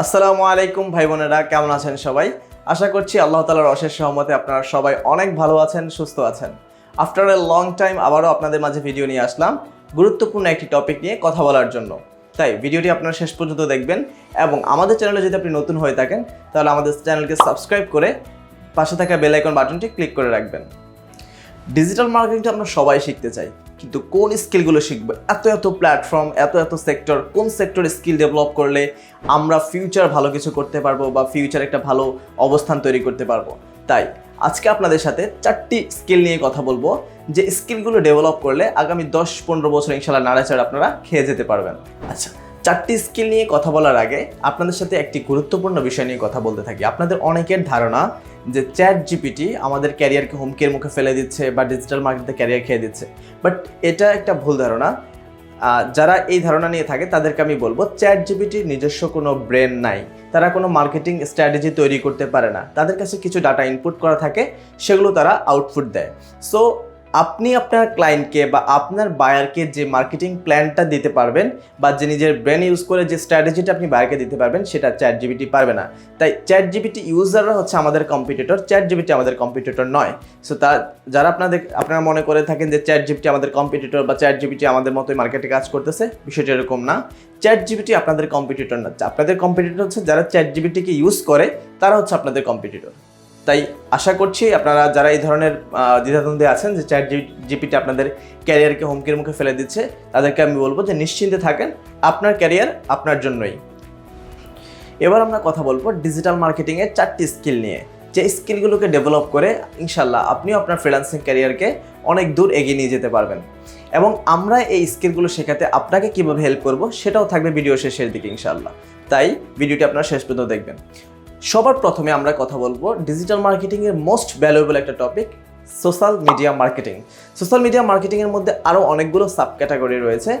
আসসালামু আলাইকুম ভাই বোনেরা, কেমন আছেন সবাই? আশা করছি আল্লাহ তালার অশেষ সহমতে আপনারা সবাই অনেক ভালো আছেন, সুস্থ আছেন। আফটার এ লং টাইম আবারও আপনাদের মাঝে ভিডিও নিয়ে আসলাম গুরুত্বপূর্ণ একটি টপিক নিয়ে কথা বলার জন্য। তাই ভিডিওটি আপনারা শেষ পর্যন্ত দেখবেন এবং আমাদের চ্যানেলে যদি আপনি নতুন হয়ে থাকেন, তাহলে আমাদের চ্যানেলকে সাবস্ক্রাইব করে পাশে থাকা বেল আইকন বাটনটি ক্লিক করে রাখবেন। ডিজিটাল মার্কেটিংটা আমরা সবাই শিখতে চাই, কিন্তু কোন স্কিলগুলো শিখব? এত এত প্ল্যাটফর্ম এত এত সেক্টর কোন সেক্টর স্কিল ডেভেলপ করলে আমরা ফিউচার ভালো কিছু করতে পারব বা ফিউচার একটা ভালো অবস্থান তৈরি করতে পারব? তাই, আজকে আপনাদের সাথে চারটি স্কিল নিয়ে কথা বলব, যে স্কিলগুলো ডেভেলপ করলে আগামী দশ পনেরো বছর ইনশাল্লাহ নাড়াচাড়া আপনারা খেয়ে যেতে পারবেন। আচ্ছা চারটি স্কিল নিয়ে কথা বলার আগে আপনাদের সাথে একটি গুরুত্বপূর্ণ বিষয় নিয়ে কথা বলতে থাকি। আপনাদের অনেকের ধারণা যে চ্যাট জিপিটি আমাদের ক্যারিয়ারকে হুমকির মুখে ফেলে দিচ্ছে বা ডিজিটাল মার্কেটে ক্যারিয়ার খেয়ে দিচ্ছে। বাট এটা একটা ভুল ধারণা। যারা এই ধারণা নিয়ে থাকে, তাদেরকে আমি বলব চ্যাট জিপিটির নিজস্ব কোনো ব্রেন নাই। তারা কোনো মার্কেটিং স্ট্র্যাটেজি তৈরি করতে পারে না। তাদের কাছে কিছু ডাটা ইনপুট করা থাকে, সেগুলো তারা আউটপুট দেয়। সো আপনি আপনার ক্লায়েন্টকে বা আপনার বায়ারকে যে মার্কেটিং প্ল্যানটা দিতে পারবেন বা যে নিজের ব্রেন ইউজ করে যে স্ট্র্যাটেজিটা আপনি বায়ারকে দিতে পারবেন, সেটা চ্যাট জিবিটি পারবে না। তাই চ্যাট জিবিটি ইউজাররা হচ্ছে আমাদের কম্পিটিটর চ্যাট জিবিটি আমাদের কম্পিটিটর নয়। সো তা, যারা আপনাদের, আপনারা মনে করে থাকেন যে চ্যাট জিবিটি আমাদের কম্পিটিটর বা চ্যাট জিবিটি আমাদের মতোই মার্কেটে কাজ করতেছে, বিষয়টা এরকম না। চ্যাট জিবিটি আপনাদের কম্পিটিটর না। আপনাদের কম্পিটিটর হচ্ছে যারা চ্যাট জিবিটিকে ইউজ করে, তারা হচ্ছে আপনাদের কম্পিটিটর তাই আশা করছি আপনারা যারা এই ধরনের দ্বিধাদ্বন্দ্বে আছেন যে চ্যাট জিপিটি আপনাদের ক্যারিয়ারকে হুমকির মুখে ফেলে দিচ্ছে, তাদেরকে আমি বলব যে নিশ্চিন্তে থাকেন, আপনার ক্যারিয়ার আপনার জন্যই। এবার আমরা কথা বলব ডিজিটাল মার্কেটিংয়ের চারটি স্কিল নিয়ে। যে স্কিলগুলোকে ডেভেলপ করে ইনশাল্লাহ আপনিও আপনার ফ্রিল্যান্সিং ক্যারিয়ারকে অনেক দূর এগিয়ে নিয়ে যেতে পারবেন। এবং আমরা এই স্কিলগুলো শেখাতে আপনাকে কীভাবে হেল্প করব সেটাও থাকবে ভিডিও শেষের দিকে ইনশাল্লাহ। তাই ভিডিওটি আপনারা শেষ পর্যন্ত দেখবেন। সবার প্রথমে আমরা কথা বলব ডিজিটাল মার্কেটিংয়ের মোস্ট ভ্যালুয়েবল একটা topic social media marketing social media মার্কেটিংয়ের মধ্যে আরও অনেকগুলো সাব ক্যাটাগরি রয়েছে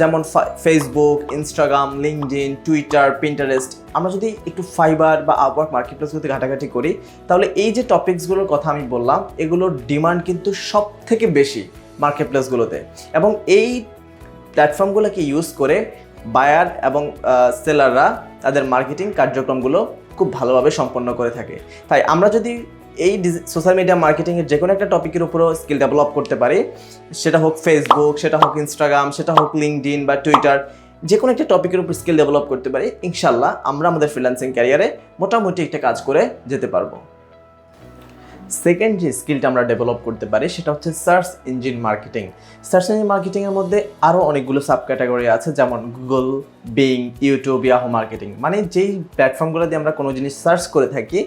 যেমন Facebook Instagram LinkedIn Twitter Pinterest আমরা যদি একটু ফাইবার বা আপওয়ার্ক মার্কেটপ্লেসগুলোতে ঘাটাঘাটি করি, তাহলে এই যে টপিকসগুলোর কথা আমি বললাম, এগুলোর ডিমান্ড কিন্তু সব থেকে বেশি মার্কেটপ্লেসগুলোতে এবং এই প্ল্যাটফর্মগুলোকে ইউজ করে বায়ার এবং সেলাররা তাদের মার্কেটিং কার্যক্রমগুলো খুব ভালোভাবে সম্পন্ন করে থাকে। তাই আমরা যদি এই সোশ্যাল মিডিয়া মার্কেটিংয়ের যে কোনো একটা টপিকের উপরও স্কিল ডেভেলপ করতে পারি, সেটা হোক ফেসবুক সেটা হোক ইনস্টাগ্রাম সেটা হোক লিঙ্কডিন বা টুইটার যে কোনো একটা টপিকের উপর স্কিল ডেভেলপ করতে পারি, ইনশাল্লাহ আমরা আমাদের ফ্রিল্যান্সিং ক্যারিয়ারে মোটামুটি একটা কাজ করে যেতে পারব। সেকেন্ড যে স্কিলটা আমরা ডেভেলপ করতে পারি, সেটা হচ্ছে search engine marketing search engine মার্কেটিংয়ের মধ্যে আরও অনেকগুলো সাব ক্যাটাগরি আছে, যেমন Google Bing YouTube Yahoo marketing মানে যেই প্ল্যাটফর্মগুলো দিয়ে আমরা কোনো জিনিস সার্চ করে থাকি,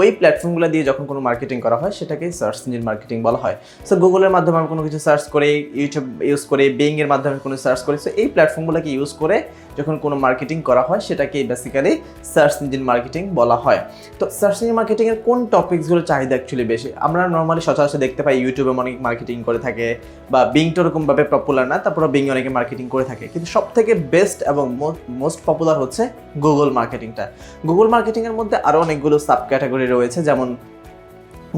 ওই প্ল্যাটফর্মগুলো দিয়ে যখন কোনো মার্কেটিং করা হয় সেটাকে সার্চ ইঞ্জিন মার্কেটিং বলা হয়। সো গুগলের মাধ্যমে আমরা কোনো কিছু সার্চ করে ইউটিউব ইউজ করে বিং এর মাধ্যমে কোনো সার্চ করে সো এই প্ল্যাটফর্মগুলোকে ইউজ করে যখন কোনো মার্কেটিং করা হয়, সেটাকে বেসিক্যালি সার্চ ইঞ্জিন মার্কেটিং বলা হয়। তো সার্চ ইঞ্জিন মার্কেটিংয়ের কোন টপিকসগুলো চাহিদা অ্যাকচুয়ালি বেশি? আমরা নর্মালি সচরাচর দেখতে পাই ইউটিউবে অনেক মার্কেটিং করে থাকে বা বিং তো ওরকমভাবে পপুলার না তারপরে বিং অনেকে মার্কেটিং করে থাকে। কিন্তু সব থেকে বেস্ট এবং মোস্ট পপুলার হচ্ছে গুগল মার্কেটিংটা গুগল মার্কেটিংয়ের মধ্যে আরও অনেকগুলো সাব ক্যাটাগরি রয়েছে, যেমন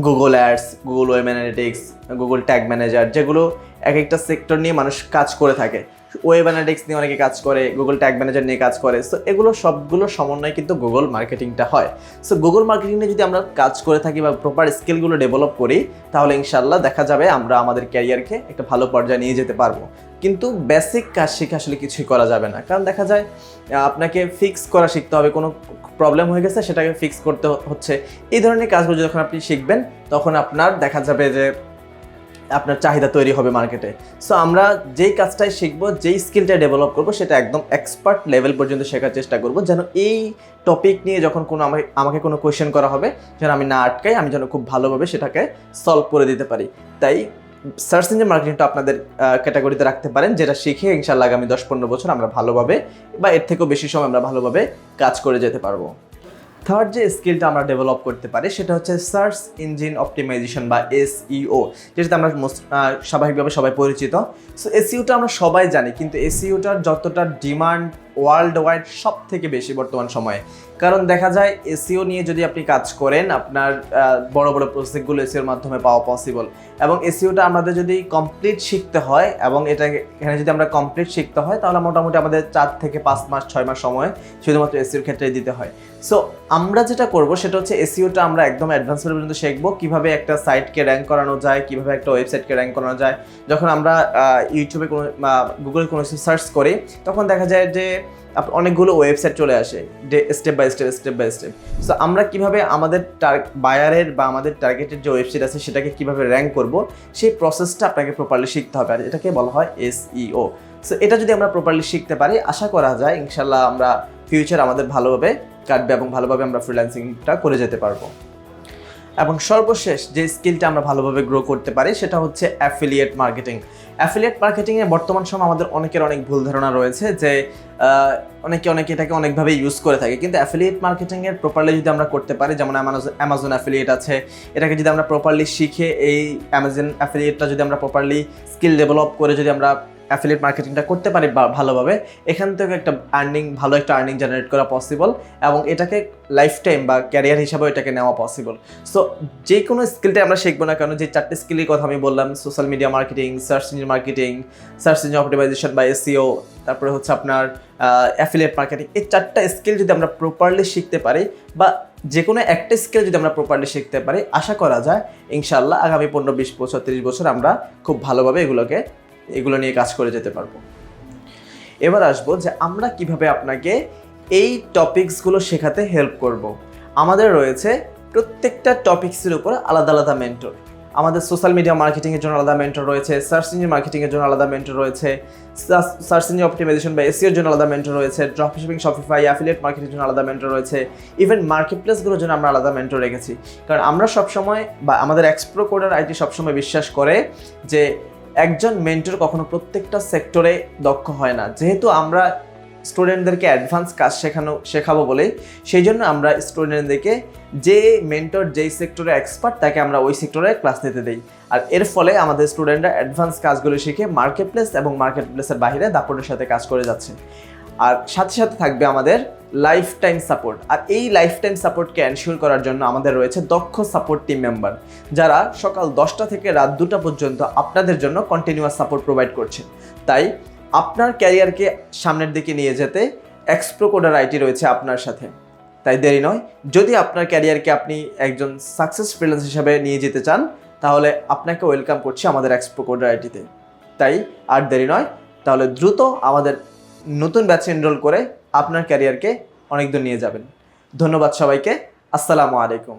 Google ads Google web analytics Google tag manager যেগুলো এক একটা সেক্টর নিয়ে মানুষ কাজ করে থাকে। ওয়েব অ্যানালিটিক্স নিয়ে অনেকে কাজ করে গুগল ট্যাগ ম্যানেজার নিয়ে কাজ করে। সো এগুলো সবগুলো সমন্বয়ে কিন্তু গুগল মার্কেটিংটা হয়। সো গুগল মার্কেটিং নিয়ে যদি আমরা কাজ করে থাকি বা প্রপার স্কিলগুলো ডেভেলপ করি, তাহলে ইনশাল্লাহ দেখা যাবে আমরা আমাদের ক্যারিয়ারকে একটা ভালো পর্যায়ে নিয়ে যেতে পারব। কিন্তু বেসিক কাজ শিখে আসলে কিছুই করা যাবে না। কারণ দেখা যায় আপনাকে ফিক্স করা শিখতে হবে, কোনো প্রবলেম হয়ে গেছে সেটাকে ফিক্স করতে হচ্ছে। এই ধরনের কাজগুলো যখন আপনি শিখবেন, তখন আপনার দেখা যাবে যে আপনার চাহিদা তৈরি হবে মার্কেটে। সো আমরা যেই কাজটাই শিখব, যেই স্কিলটা ডেভেলপ করব, সেটা একদম এক্সপার্ট লেভেল পর্যন্ত শেখার চেষ্টা করব, যেন এই টপিক নিয়ে যখন কোনো আমাকে আমাকে কোনো কোয়েশ্চেন করা হবে, যেন আমি না আটকাই, আমি যেন খুব ভালোভাবে সেটাকে সলভ করে দিতে পারি। তাই সার্চ ইঞ্জিন মার্কেটিংটা আপনাদের ক্যাটাগরিতে রাখতে পারেন, যেটা শিখে ইনশাল্লাহ আগামী দশ পনেরো বছর আমরা ভালোভাবে বা এর থেকেও বেশি সময় আমরা ভালোভাবে কাজ করে যেতে পারব। থার্ড যে স্কিলটা আমরা ডেভেলপ করতে পারি, সেটা হচ্ছে সার্চ ইঞ্জিন অপটিমাইজেশন বা এসইও যেটাতে আমরা স্বাভাবিকভাবে সবাই পরিচিত। সো এসইওটা আমরা সবাই জানি, কিন্তু এসইওটার যতটা ডিমান্ড ওয়ার্ল্ড ওয়াইড সব থেকে বেশি বর্তমান সময়ে। কারণ দেখা যায়, এসিও নিয়ে যদি আপনি কাজ করেন, আপনার বড় বড় প্রজেক্টগুলো এসিওর মাধ্যমে পাওয়া পসিবল এবং এসিওটা আমাদের যদি কমপ্লিট শিখতে হয়, এবং এটা এখানে যদি আমরা কমপ্লিট শিখতে হয়, তাহলে মোটামুটি আমাদের চার থেকে পাঁচ মাস, ছয় মাস সময় শুধুমাত্র এসিওর ক্ষেত্রে দিতে হয়। সো আমরা যেটা করব, সেটা হচ্ছে এসিওটা আমরা একদম অ্যাডভান্স পর্যন্ত শিখব, কীভাবে একটা সাইটকে র্যাঙ্ক করানো যায়, কীভাবে একটা ওয়েবসাইটকে র্যাঙ্ক করানো যায়। যখন আমরা ইউটিউবে কোনো গুগলে কোনো সার্চ করি, তখন দেখা যায় যে অনেকগুলো ওয়েবসাইট চলে আসে step by step step by step so আমরা কীভাবে আমাদের বায়ারের বা আমাদের টার্গেটের যে ওয়েবসাইট আছে, সেটাকে কীভাবে র্যাঙ্ক করব, সেই প্রসেসটা আপনাকে প্রপারলি শিখতে হবে। আর এটাকে বলা হয় এসইও সো এটা যদি আমরা প্রপারলি শিখতে পারি, আশা করা যায় ইনশাল্লাহ আমরা ফিউচার আমাদের ভালোভাবে কাটবে এবং ভালোভাবে আমরা ফ্রিল্যান্সিংটা করে যেতে পারব। এবং সর্বশেষ যে স্কিলটা আমরা ভালোভাবে গ্রো করতে পারি, সেটা হচ্ছে অ্যাফিলিয়েট মার্কেটিং অ্যাফিলিয়েট মার্কেটিংয়ে বর্তমান সময় আমাদের অনেকের অনেক ভুল ধারণা রয়েছে যে অনেকে অনেকে এটাকে অনেকভাবে ইউজ করে থাকে। কিন্তু অ্যাফিলিয়েট মার্কেটিংয়ের প্রপারলি যদি আমরা করতে পারি, যেমন অ্যামাজন অ্যাফিলিয়েট আছে, এটাকে যদি আমরা প্রপারলি শিখে, এই অ্যামাজন অ্যাফিলিয়েটটা যদি আমরা প্রপারলি স্কিল ডেভেলপ করে যদি আমরা অ্যাফিলিয়েট মার্কেটিংটা করতে পারি ভালোভাবে, এখান থেকে একটা আর্নিং ভালো একটা আর্নিং জেনারেট করা পসিবল এবং এটাকে লাইফ টাইম বা ক্যারিয়ার হিসাবেও এটাকে নেওয়া পসিবল সো যে কোনো স্কিলটা আমরা শিখব না কেন, যে চারটে স্কিলের কথা আমি বললাম social media marketing search engine marketing search engine optimization বা এসিও তারপরে হচ্ছে আপনার অ্যাফিলিয়েট মার্কেটিং এই চারটা স্কিল যদি আমরা প্রপারলি শিখতে পারি বা যে কোনো একটা স্কিল যদি আমরা প্রপারলি শিখতে পারি, আশা করা যায় ইনশাল্লাহ আগামী পনেরো, বিশ বছর তিরিশ বছর আমরা খুব ভালোভাবে এগুলোকে এগুলো নিয়ে কাজ করে যেতে পারব। এবার আসব যে আমরা কীভাবে আপনাকে এই টপিকসগুলো শেখাতে হেল্প করব। আমাদের রয়েছে প্রত্যেকটা টপিক্সের উপর আলাদা আলাদা মেন্টর আমাদের সোশ্যাল মিডিয়া মার্কেটিংয়ের জন্য আলাদা মেন্টর রয়েছে সার্চ ইঞ্জিন মার্কেটিংয়ের জন্য আলাদা মেন্টর রয়েছে সার্চ ইঞ্জিন অপটিমাইজেশন বা এসিওর জন্য আলাদা মেন্টর রয়েছে ড্রপ শিপিং শপিফাই অ্যাফিলিয়েট মার্কেটের জন্য আলাদা মেন্টর রয়েছে ইভেন মার্কেট প্লেসগুলোর জন্য আমরা আলাদা মেন্টর রেখেছি। কারণ আমরা সবসময় বা আমাদের এক্সপ্রো কোডার আইটি সবসময় বিশ্বাস করে যে একজন মেন্টর কখনো প্রত্যেকটা সেক্টরে দক্ষ হয় না। যেহেতু আমরা স্টুডেন্টদেরকে অ্যাডভান্স কাজ শেখানো, শেখাবো বলে সেই জন্য আমরা স্টুডেন্টদেরকে যে মেন্টর যেই সেক্টরে এক্সপার্ট তাকে আমরা ওই সেক্টরে ক্লাস নিতে দিই। আর এর ফলে আমাদের স্টুডেন্টরা অ্যাডভান্স কাজগুলো শিখে মার্কেট প্লেস এবং মার্কেট প্লেসের বাইরে দাপটের সাথে কাজ করে যাচ্ছে। আর সাথে সাথে থাকবে আমাদের লাইফ টাইম সাপোর্ট আর এই লাইফ টাইম সাপোর্টকে এনশিওর করার জন্য আমাদের রয়েছে দক্ষ সাপোর্ট টিম মেম্বার যারা সকাল দশটা থেকে রাত দুটা পর্যন্ত আপনাদের জন্য কন্টিনিউয়াস সাপোর্ট প্রোভাইড করছে। তাই আপনার ক্যারিয়ারকে সামনের দিকে নিয়ে যেতে এক্সপ্রো কোডার আইটি রয়েছে আপনার সাথে। তাই দেরি নয়, যদি আপনার ক্যারিয়ারকে আপনি একজন সাকসেস ফ্রিল্যান্স হিসাবে নিয়ে যেতে চান, তাহলে আপনাকে ওয়েলকাম করছি আমাদের এক্সপ্রো কোডার আইটিতে তাই আর দেরি নয়, তাহলে দ্রুত আমাদের নতুন ব্যাচে এনরোল করে আপনার ক্যারিয়ারকে অনেক দূর নিয়ে যাবেন। ধন্যবাদ সবাইকে। আসসালামু আলাইকুম।